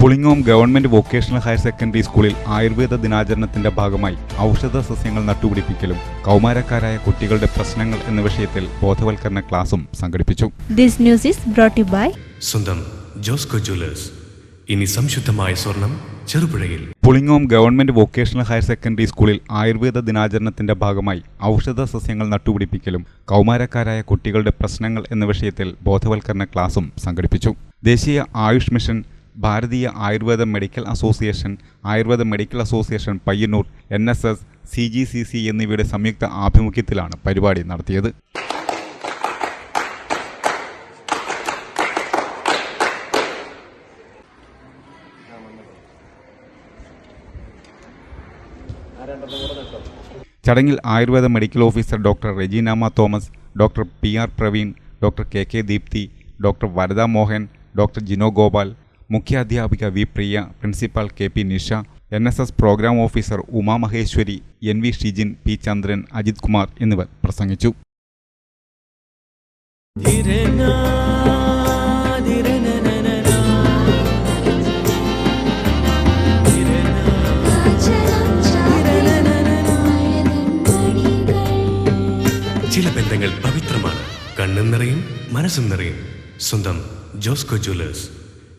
Pulingome government vocational higher secondary സ്കൂളിൽ ആയുർവേദ ദിനാചരണത്തിന്റെ ഭാഗമായി ഔഷധ സസ്യങ്ങൾ നട്ടുപിടിപ്പിക്കലും കൗമാരക്കാരായ കുട്ടികളുടെ പ്രശ്നങ്ങൾ എന്ന വിഷയത്തിൽ ബോധവൽക്കരണ ക്ലാസും സംഘടിപ്പിച്ചു. This news is brought to by സ്വന്തം ജോസ്കോ ജ്വല്ലേഴ്സ്. ഇനി സംശുദ്ധമായ സ്വർണം ചെറുപുഴയിൽ. Pulingome government vocational higher secondary സ്കൂളിൽ ആയുർവേദ ദിനാചരണത്തിന്റെ ഭാഗമായി ഔഷധ സസ്യങ്ങൾ നട്ടുപിടിപ്പിക്കലും കൗമാരക്കാരായ കുട്ടികളുടെ പ്രശ്നങ്ങൾ എന്ന വിഷയത്തിൽ ബോധവൽക്കരണ ക്ലാസും സംഘടിപ്പിച്ചു. ദേശീയ ആയുഷ് മിഷൻ ഭാരതീയ Ayurveda medical association Ayurveda medical association Payyanur N S S C G C C എന്നിവയുടെ സംയുക്ത ആഭിമുഖ്യത്തിലാണ് പരിപാടി നടത്തിയത്. ചടങ്ങിൽ Ayurveda medical officer doctor Rejeenama Thomas doctor P R Praveen doctor K K Deepthi doctor Varada Mohan doctor Gino Gopal മുഖ്യാധ്യാപിക V Priya principal K P Nisha N S S programme officer Uma Maheshwari N V Shijin P Chandran Ajith Kumar എന്നിവർ പ്രസംഗിച്ചു. ചില ബന്ധങ്ങൾ പവിത്രമാണ്. കണ്ണും നിറയും മനസ്സും നിറയും. സ്വന്തം Josco Jewellers.